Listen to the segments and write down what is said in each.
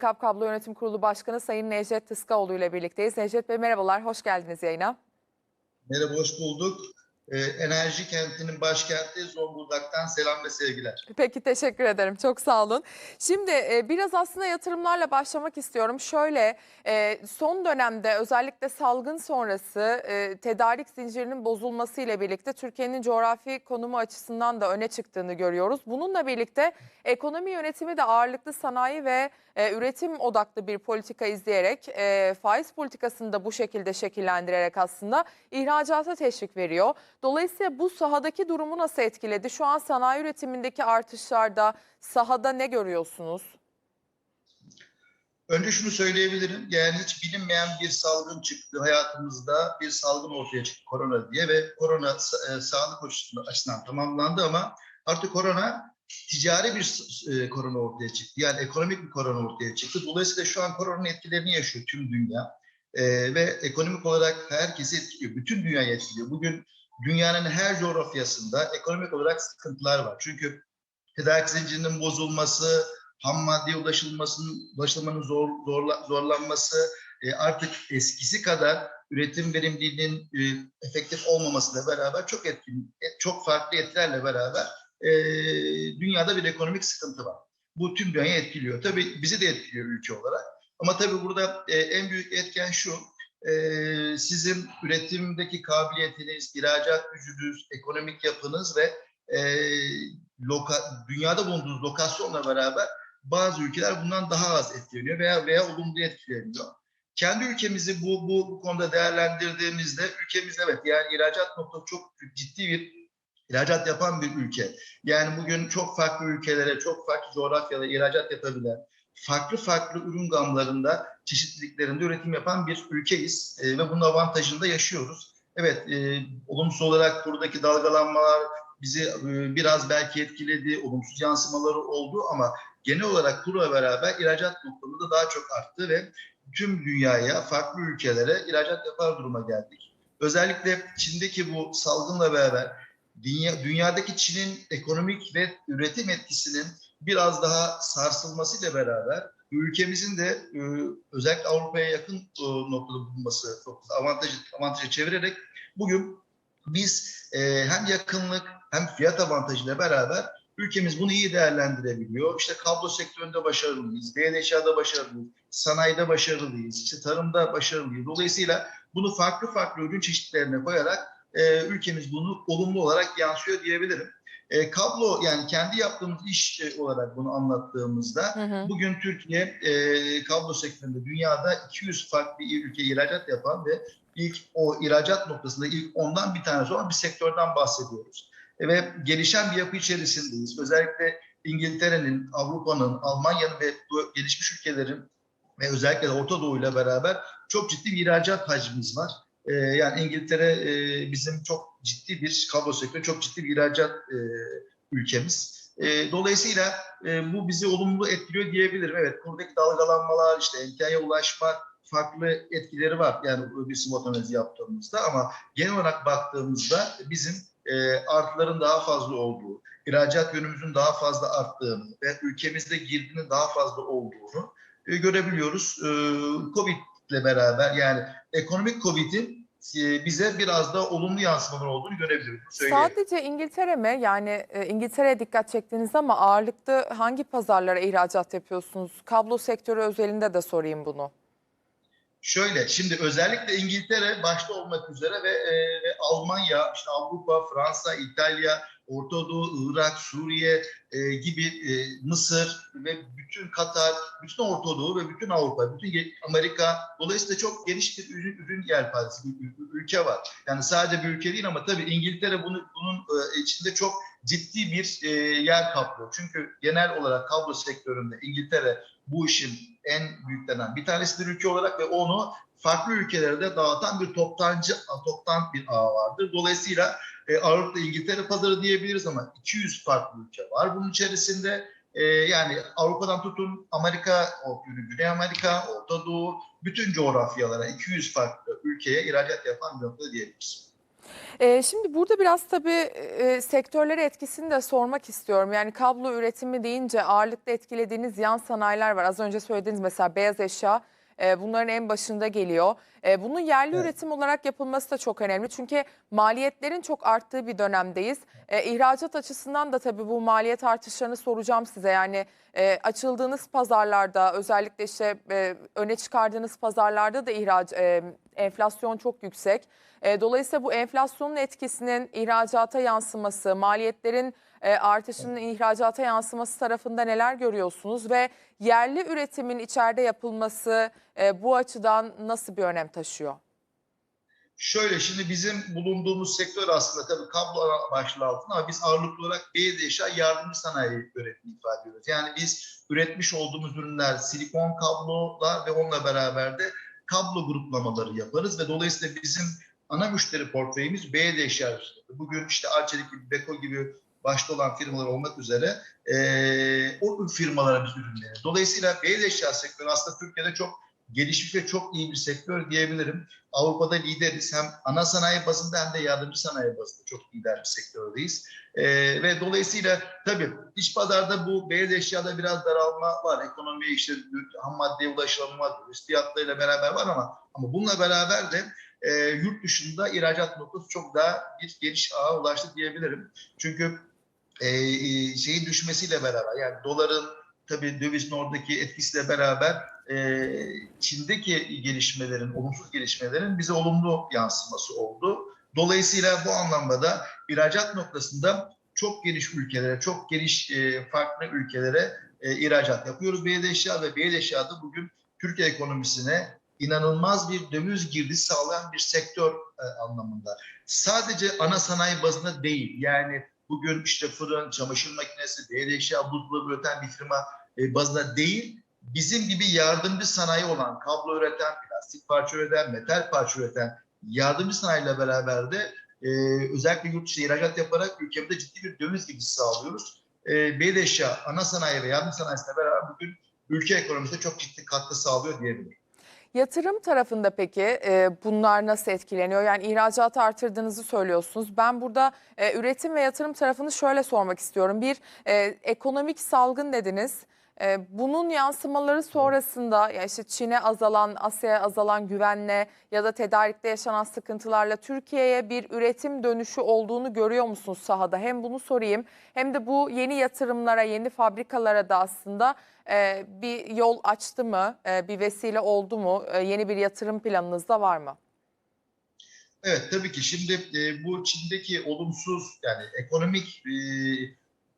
Kap Kablo Yönetim Kurulu Başkanı Sayın Necdet Tıskaoğlu ile birlikteyiz. Necdet Bey merhabalar, hoş geldiniz yayına. Merhaba, hoş bulduk. Ee, enerji kentinin başkenti Zonguldak'tan selam ve sevgiler. Peki teşekkür ederim. Çok sağ olun. Şimdi e, biraz aslında yatırımlarla başlamak istiyorum. Şöyle e, son dönemde özellikle salgın sonrası e, tedarik zincirinin bozulması ile birlikte Türkiye'nin coğrafi konumu açısından da öne çıktığını görüyoruz. Bununla birlikte ekonomi yönetimi de ağırlıklı sanayi ve üretim odaklı bir politika izleyerek faiz politikasını da bu şekilde şekillendirerek aslında ihracata teşvik veriyor. Dolayısıyla bu sahadaki durumu nasıl etkiledi? Şu an sanayi üretimindeki artışlarda sahada ne görüyorsunuz? Önce şunu söyleyebilirim. Yani hiç bilinmeyen bir salgın çıktı hayatımızda. Bir salgın ortaya çıktı korona diye ve korona e, sağlık açısından- tamamlandı ama artık korona ticari bir e, korona ortaya çıktı. Yani ekonomik bir korona ortaya çıktı. Dolayısıyla şu an koronanın etkilerini yaşıyor tüm dünya. E, ve ekonomik olarak herkesi etkiliyor. Bütün dünyayı etkiliyor. Bugün dünyanın her coğrafyasında ekonomik olarak sıkıntılar var. Çünkü tedarik zincirinin bozulması, ham maddeye ulaşılmasının, ulaşılmanın zor, zorla, zorlanması, e, artık eskisi kadar üretim verimliliğinin e, efektif olmamasıyla beraber çok etkin, e, çok farklı etkilerle beraber e, dünyada bir ekonomik sıkıntı var. Bu tüm dünyayı etkiliyor. Tabii bizi de etkiliyor ülke olarak. Ama tabii burada e, en büyük etken şu, e, sizin üretimdeki kabiliyetiniz, ihracat gücünüz, ekonomik yapınız ve e, loka, dünyada bulunduğunuz lokasyonla beraber bazı ülkeler bundan daha az etkileniyor veya veya olumlu etkileniyor. Kendi ülkemizi bu, bu, bu konuda değerlendirdiğimizde ülkemiz evet yani ihracat noktası çok ciddi bir ihracat yapan bir ülke. Yani bugün çok farklı ülkelere, çok farklı coğrafyalara ihracat yapabilen, farklı farklı ürün gamlarında, çeşitliliklerinde üretim yapan bir ülkeyiz e, ve bunun avantajını da yaşıyoruz. Evet, e, olumsuz olarak buradaki dalgalanmalar bizi e, biraz belki etkiledi, olumsuz yansımaları oldu ama genel olarak kurla beraber ihracat noktamında daha çok arttı ve tüm dünyaya, farklı ülkelere ihracat yapar duruma geldik. Özellikle Çin'deki bu salgınla beraber dünya, dünyadaki Çin'in ekonomik ve üretim etkisinin biraz daha sarsılmasıyla beraber ülkemizin de e, özellikle Avrupa'ya yakın e, noktada bulunması noktada avantajı, avantajı çevirerek bugün biz e, hem yakınlık hem fiyat avantajıyla beraber ülkemiz bunu iyi değerlendirebiliyor. İşte kablo sektöründe başarılıyız, beyaz başarılıyız, sanayide başarılıyız, işte tarımda başarılıyız. Dolayısıyla bunu farklı farklı ürün çeşitlerine koyarak e, ülkemiz bunu olumlu olarak yansıyor diyebilirim. E, kablo yani kendi yaptığımız iş e, olarak bunu anlattığımızda Hı hı. bugün Türkiye e, kablo sektöründe dünyada 200 farklı ülke ihracat yapan ve ilk o ihracat noktasında ilk ondan bir tanesi olan bir sektörden bahsediyoruz. E, ve gelişen bir yapı içerisindeyiz. Özellikle İngiltere'nin, Avrupa'nın, Almanya'nın ve bu gelişmiş ülkelerin ve özellikle de Orta Doğu ile beraber çok ciddi bir ihracat hacmimiz var. Ee, yani İngiltere e, bizim çok ciddi bir kablo sektörü, çok ciddi bir ihracat e, ülkemiz. E, dolayısıyla e, bu bizi olumlu etkiliyor diyebilirim. Evet, buradaki dalgalanmalar, işte emtiyaya ulaşmak, farklı etkileri var. Yani bir SWOT yaptığımızda ama genel olarak baktığımızda bizim e, artıların daha fazla olduğu, ihracat yönümüzün daha fazla arttığını ve ülkemizde girdinin daha fazla olduğunu e, görebiliyoruz. E, Covid ile beraber yani ekonomik Covid'in bize biraz da olumlu yansımalar olduğunu. Söyleyelim. Sadece İngiltere mi? Yani e, İngiltere'ye dikkat çektiniz ama ağırlıklı hangi pazarlara ihracat yapıyorsunuz? Kablo sektörü özelinde de sorayım bunu. Şöyle, şimdi özellikle İngiltere başta olmak üzere ve, e, ve Almanya, işte Avrupa, Fransa, İtalya, Orta Doğu, Irak, Suriye e, gibi e, Mısır ve bütün Katar, bütün Orta Doğu ve bütün Avrupa, bütün Amerika dolayısıyla çok geniş bir ürün, ürün yelpazesi, bir ül- ülke var. Yani sadece bir ülke değil ama tabii İngiltere bunu, bunun e, içinde çok ciddi bir e, yer kaplıyor. Çünkü genel olarak kablo sektöründe İngiltere bu işin en büyüklerinden bir tanesidir ülke olarak ve onu farklı ülkelerde dağıtan bir toptancı, toptan bir ağ vardır. Dolayısıyla e, Avrupa İngiltere pazarı diyebiliriz ama 200 farklı ülke var bunun içerisinde. E, yani Avrupa'dan tutun Amerika, Güney Amerika, Orta Doğu, bütün coğrafyalara 200 farklı ülkeye ihracat yapan bir nokta diyebiliriz. Ee, şimdi burada biraz tabii e, sektörlere etkisini de sormak istiyorum. Yani kablo üretimi deyince ağırlıklı etkilediğiniz yan sanayiler var. Az önce söylediğiniz mesela beyaz eşya e, bunların en başında geliyor. E, bunun yerli Evet. üretim olarak yapılması da çok önemli. Çünkü maliyetlerin çok arttığı bir dönemdeyiz. E, ihracat açısından da tabii bu maliyet artışlarını soracağım size. Yani e, açıldığınız pazarlarda özellikle işte e, öne çıkardığınız pazarlarda da ihraç e, enflasyon çok yüksek. E, dolayısıyla bu enflasyonun etkisinin ihracata yansıması, maliyetlerin e, artışının ihracata yansıması tarafında neler görüyorsunuz ve yerli üretimin içeride yapılması e, bu açıdan nasıl bir önem taşıyor? Şöyle şimdi bizim bulunduğumuz sektör aslında tabii kablo başlığı altında ama biz ağırlıklı olarak beyaz eşya yardımcı sanayi üretimi ifade ediyoruz. Yani biz üretmiş olduğumuz ürünler silikon kablolar ve onunla beraber de kablo gruplamaları yaparız ve dolayısıyla bizim ana müşteri portföyümüz beyaz eşya. Bugün işte Arçelik gibi, Beko gibi başta olan firmalar olmak üzere eee o firmalara biz ürün veririz. Dolayısıyla beyaz eşya sektörü aslında Türkiye'de çok gelişmiş ve çok iyi bir sektör diyebilirim. Avrupa'da lideriz. Hem ana sanayi bazında hem de yardımcı sanayi bazında çok lider bir sektördeyiz. Ee, ve dolayısıyla tabii iç pazarda bu beyaz eşyada biraz daralma var. Ekonomi işte ham maddeye ulaşılma, üst fiyatlarıyla beraber var ama ama bununla beraber de e, yurt dışında ihracat noktası çok daha bir geniş ağa ulaştı diyebilirim. Çünkü e, e, şeyin düşmesiyle beraber yani doların tabii dövizin oradaki etkisiyle beraber e, Çin'deki gelişmelerin, olumsuz gelişmelerin bize olumlu yansıması oldu. Dolayısıyla bu anlamda da ihracat noktasında çok geniş ülkelere, çok geniş e, farklı ülkelere ihracat yapıyoruz. Beyaz eşya ve beyaz eşya da bugün Türkiye ekonomisine inanılmaz bir döviz girdisi sağlayan bir sektör anlamında. Sadece ana sanayi bazında değil. Yani bugün işte fırın, çamaşır makinesi, beyaz eşya, buzdolabı üreten bir firma e, bazında değil bizim gibi yardımcı sanayi olan, kablo üreten, plastik parça üreten, metal parça üreten yardımcı sanayiyle beraber de e, özellikle yurt dışı ihracat yaparak ülkemizde ciddi bir döviz girişi sağlıyoruz. E, beyaz eşya, ana sanayi ve yardım sanayisiyle beraber bugün ülke ekonomisine çok ciddi katkı sağlıyor diyebilirim. Yatırım tarafında peki e, bunlar nasıl etkileniyor? Yani ihracatı artırdığınızı söylüyorsunuz. Ben burada e, üretim ve yatırım tarafını şöyle sormak istiyorum. Bir e, ekonomik salgın dediniz. E, bunun yansımaları sonrasında ya işte Çin'e azalan, Asya'ya azalan güvenle ya da tedarikte yaşanan sıkıntılarla Türkiye'ye bir üretim dönüşü olduğunu görüyor musunuz sahada? Hem bunu sorayım hem de bu yeni yatırımlara, yeni fabrikalara da aslında e, bir yol açtı mı, e, bir vesile oldu mu? E, yeni bir yatırım planınız da var mı? Evet tabii ki şimdi e, bu Çin'deki olumsuz yani ekonomik e,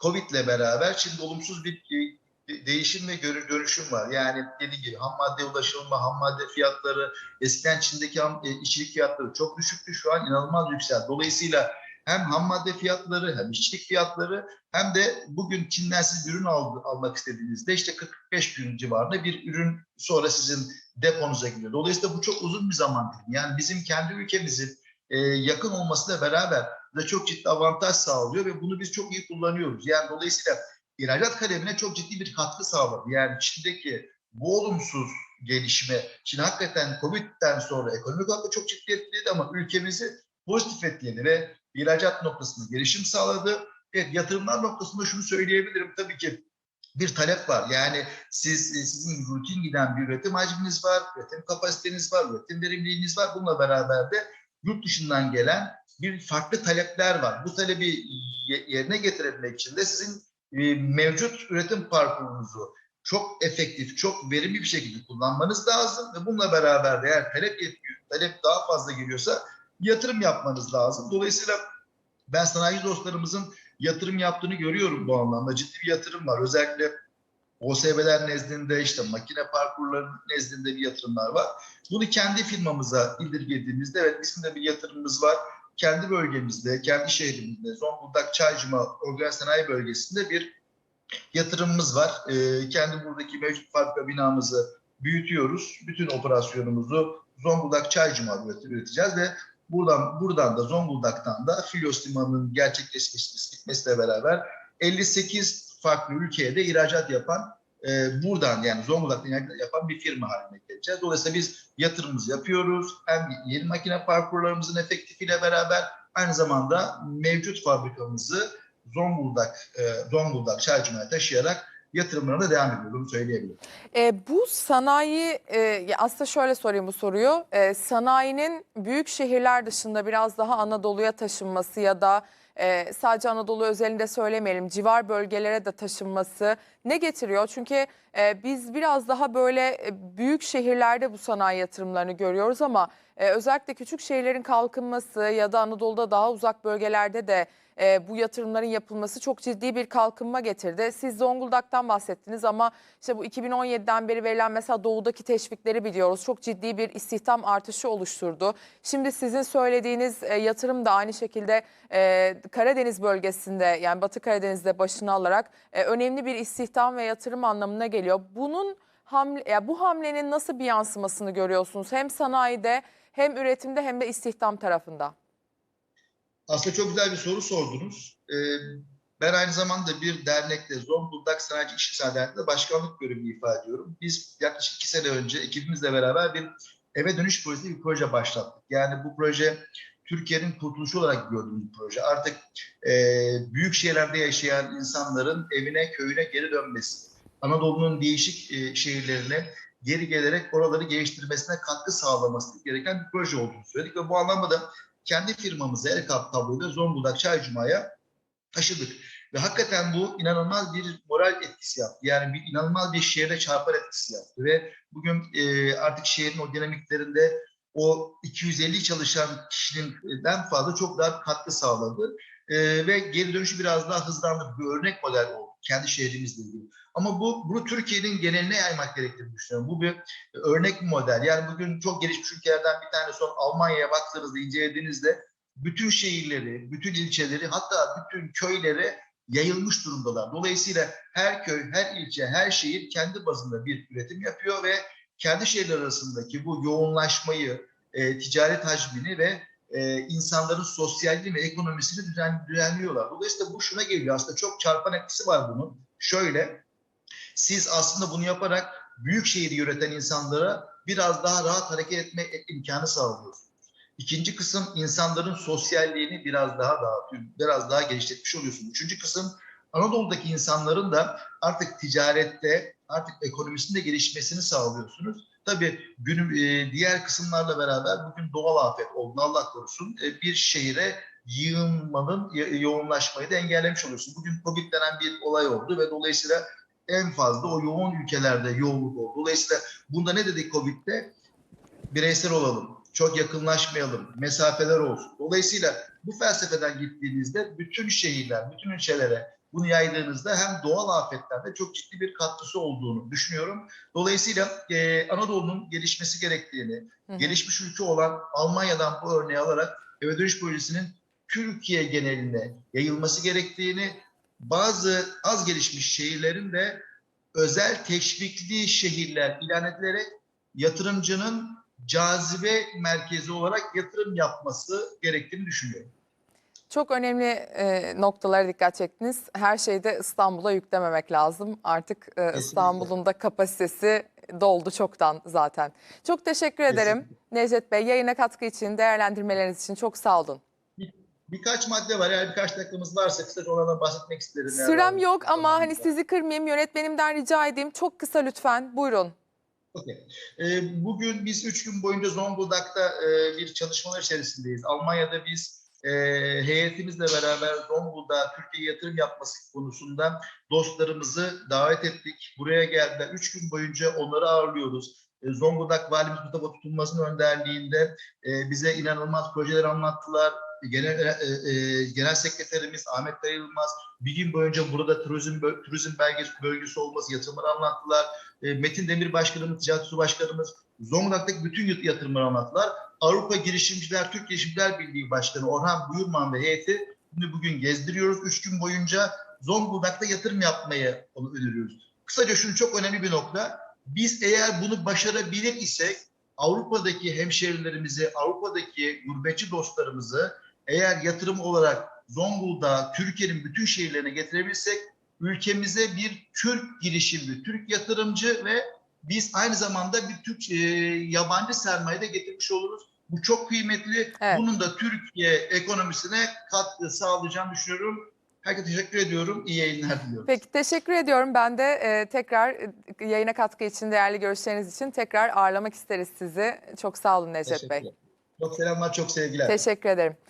Covid beraber şimdi olumsuz bir e, değişim ve görü- dönüşüm var. Yani dediğim gibi ham madde ulaşılma, ham madde fiyatları eskiden Çin'deki ham, e, işçilik fiyatları çok düşüktü. Şu an inanılmaz yükseldi. Dolayısıyla hem ham madde fiyatları hem işçilik fiyatları hem de bugün Çin'den siz ürün al- almak istediğinizde işte 45 gün civarında bir ürün sonra sizin deponuza gidiyor. Dolayısıyla bu çok uzun bir zaman dilimi. Yani bizim kendi ülkemizin e, yakın olmasıyla beraber de çok ciddi avantaj sağlıyor ve bunu biz çok iyi kullanıyoruz. Yani dolayısıyla ihracat kalemine çok ciddi bir katkı sağladı. Yani Çin'deki bu olumsuz gelişme, Çin hakikaten Covid'den sonra ekonomik olarak çok ciddi etkiledi ama ülkemizi pozitif etkiledi ve ihracat noktasında gelişim sağladı. Evet yatırımlar noktasında şunu söyleyebilirim tabii ki bir talep var. Yani siz sizin rutin giden bir üretim hacminiz var, üretim kapasiteniz var, üretim verimliliğiniz var. Bununla beraber de yurt dışından gelen bir farklı talepler var. Bu talebi ye- yerine getirebilmek için de sizin e, mevcut üretim parkurunuzu çok efektif, çok verimli bir şekilde kullanmanız lazım ve bununla beraber de eğer talep yetmiyor, talep daha fazla geliyorsa yatırım yapmanız lazım. Dolayısıyla ben sanayi dostlarımızın yatırım yaptığını görüyorum bu anlamda. Ciddi bir yatırım var. Özellikle OSB'ler nezdinde işte makine parkurlarının nezdinde bir yatırımlar var. Bunu kendi firmamıza indirgediğimizde evet bizim de bir yatırımımız var. Kendi bölgemizde, kendi şehrimizde, Zonguldak Çaycıma Organize Sanayi Bölgesi'nde bir yatırımımız var. Ee, kendi buradaki mevcut fabrika binamızı büyütüyoruz. Bütün operasyonumuzu Zonguldak Çaycıma üret- üreteceğiz ve buradan buradan da Zonguldak'tan da Filos Limanı'nın gerçekleşmesi bitmesiyle beraber 58 farklı ülkeye de ihracat yapan e, buradan yani Zonguldak'tan yapan bir firma haline geleceğiz. Dolayısıyla biz yatırımımızı yapıyoruz. Hem yeni makine parkurlarımızın efektifiyle beraber aynı zamanda mevcut fabrikamızı Zonguldak, e, Zonguldak Çaycıma'ya taşıyarak yatırımlarına devam ediyor. Söyleyebilirim. E, bu sanayi, e, aslında şöyle sorayım bu soruyu. E, sanayinin büyük şehirler dışında biraz daha Anadolu'ya taşınması ya da e, sadece Anadolu özelinde söylemeyelim, civar bölgelere de taşınması ne getiriyor? Çünkü e, biz biraz daha böyle e, büyük şehirlerde bu sanayi yatırımlarını görüyoruz ama e, özellikle küçük şehirlerin kalkınması ya da Anadolu'da daha uzak bölgelerde de e, bu yatırımların yapılması çok ciddi bir kalkınma getirdi. Siz Zonguldak'tan bahsettiniz ama işte bu 2017'den beri verilen mesela doğudaki teşvikleri biliyoruz. Çok ciddi bir istihdam artışı oluşturdu. Şimdi sizin söylediğiniz e, yatırım da aynı şekilde e, Karadeniz bölgesinde yani Batı Karadeniz'de başını alarak e, önemli bir istihdam ve yatırım anlamına geliyor. Bunun hamle, ya bu hamlenin nasıl bir yansımasını görüyorsunuz? Hem sanayide hem üretimde hem de istihdam tarafında. Aslında çok güzel bir soru sordunuz. Ee, ben aynı zamanda bir dernekte, Zonguldak Sanayici İşçiler Derneği'nde başkanlık görevi ifade ediyorum. Biz yaklaşık iki sene önce ekibimizle beraber bir eve dönüş projesi bir proje başlattık. Yani bu proje Türkiye'nin kurtuluşu olarak gördüğümüz bir proje. Artık e, büyük şehirlerde yaşayan insanların evine, köyüne geri dönmesi, Anadolu'nun değişik e, şehirlerine geri gelerek oraları geliştirmesine katkı sağlaması gereken bir proje olduğunu söyledik ve bu anlamda da kendi firmamızı el tabloyla Zonguldak Çaycuma'ya taşıdık. Ve hakikaten bu inanılmaz bir moral etkisi yaptı. Yani bir inanılmaz bir şehre çarpar etkisi yaptı. Ve bugün e, artık şehrin o dinamiklerinde o 250 çalışan kişiden fazla çok daha katkı sağladı. E, ve geri dönüşü biraz daha hızlandı. Bir örnek model oldu kendi şehrimizle ilgili. Ama bu bunu Türkiye'nin geneline yaymak gerektiğini düşünüyorum. Bu bir örnek bir model. Yani bugün çok gelişmiş ülkelerden bir tane son Almanya'ya baktığınızda, incelediğinizde bütün şehirleri, bütün ilçeleri hatta bütün köyleri yayılmış durumdalar. Dolayısıyla her köy, her ilçe, her şehir kendi bazında bir üretim yapıyor ve kendi şehirler arasındaki bu yoğunlaşmayı, e, ticaret hacmini ve e, insanların sosyalliği ve ekonomisini düzen, düzenliyorlar. Dolayısıyla bu şuna geliyor. Aslında çok çarpan etkisi var bunun. Şöyle, siz aslında bunu yaparak büyük şehri yöneten insanlara biraz daha rahat hareket etme imkanı sağlıyorsunuz. İkinci kısım insanların sosyalliğini biraz daha dağıtıyor, biraz daha geliştirmiş oluyorsunuz. Üçüncü kısım Anadolu'daki insanların da artık ticarette, artık ekonomisinde gelişmesini sağlıyorsunuz. Tabii günün e, diğer kısımlarla beraber bugün doğal afet oldu Allah korusun. E, bir şehire yığılmanın, yoğunlaşmayı da engellemiş oluyorsun. Bugün Covid denen bir olay oldu ve dolayısıyla en fazla o yoğun ülkelerde yoğunluk oldu. Dolayısıyla bunda ne dedik Covid'de? Bireysel olalım, çok yakınlaşmayalım, mesafeler olsun. Dolayısıyla bu felsefeden gittiğinizde bütün şehirler, bütün ilçelere bunu yaydığınızda hem doğal afetlerde çok ciddi bir katkısı olduğunu düşünüyorum. Dolayısıyla e, Anadolu'nun gelişmesi gerektiğini, Hı hı. gelişmiş ülke olan Almanya'dan bu örneği alarak eve dönüş projesinin Türkiye geneline yayılması gerektiğini, bazı az gelişmiş şehirlerin de özel teşvikli şehirler ilan edilerek yatırımcının cazibe merkezi olarak yatırım yapması gerektiğini düşünüyorum. Çok önemli e, noktalara dikkat çektiniz. Her şeyde İstanbul'a yüklememek lazım. Artık e, İstanbul'un da kapasitesi doldu çoktan zaten. Çok teşekkür ederim Necdet Bey. Yayına katkı için, değerlendirmeleriniz için çok sağ olun. Birkaç madde var. Eğer birkaç dakikamız varsa kısaca onlardan bahsetmek isterim. Sürem var. yok ama hani sizi kırmayayım yönetmenimden rica edeyim. Çok kısa lütfen. Buyurun. Okey. Ee, bugün biz üç gün boyunca Zonguldak'ta e, bir çalışmalar içerisindeyiz. Almanya'da biz e, heyetimizle beraber Zonguldak'a Türkiye'ye yatırım yapması konusunda dostlarımızı davet ettik. Buraya geldiler. Üç gün boyunca onları ağırlıyoruz. E, Zonguldak Valimiz Mustafa Tutulmaz'ın önderliğinde e, bize inanılmaz projeler anlattılar. Genel, e, e, Genel Sekreterimiz Ahmet Dayılmaz bir gün boyunca burada turizm turizm belgesi bölgesi olması yatırımları anlattılar. E, Metin Demir Başkanımız, Ticaret Su Başkanımız Zonguldak'taki bütün yat- yatırımları anlattılar. Avrupa Girişimciler, Türk Girişimciler Birliği Başkanı Orhan Buyurman ve heyeti şimdi bugün gezdiriyoruz. Üç gün boyunca Zonguldak'ta yatırım yapmayı onu öneriyoruz. Kısaca şunu çok önemli bir nokta. Biz eğer bunu başarabilir isek Avrupa'daki hemşehrilerimizi, Avrupa'daki gurbetçi dostlarımızı eğer yatırım olarak Zonguldak'a, Türkiye'nin bütün şehirlerine getirebilsek ülkemize bir Türk girişimci, Türk yatırımcı ve biz aynı zamanda bir Türk e, yabancı sermaye de getirmiş oluruz. Bu çok kıymetli. Evet. Bunun da Türkiye ekonomisine katkı sağlayacağını düşünüyorum. Herkese teşekkür ediyorum. İyi yayınlar diliyorum. Peki teşekkür ediyorum. Ben de e, tekrar e, yayına katkı için, değerli görüşleriniz için tekrar ağırlamak isteriz sizi. Çok sağ olun Necdet Bey. Çok selamlar, çok sevgiler. Teşekkür ederim.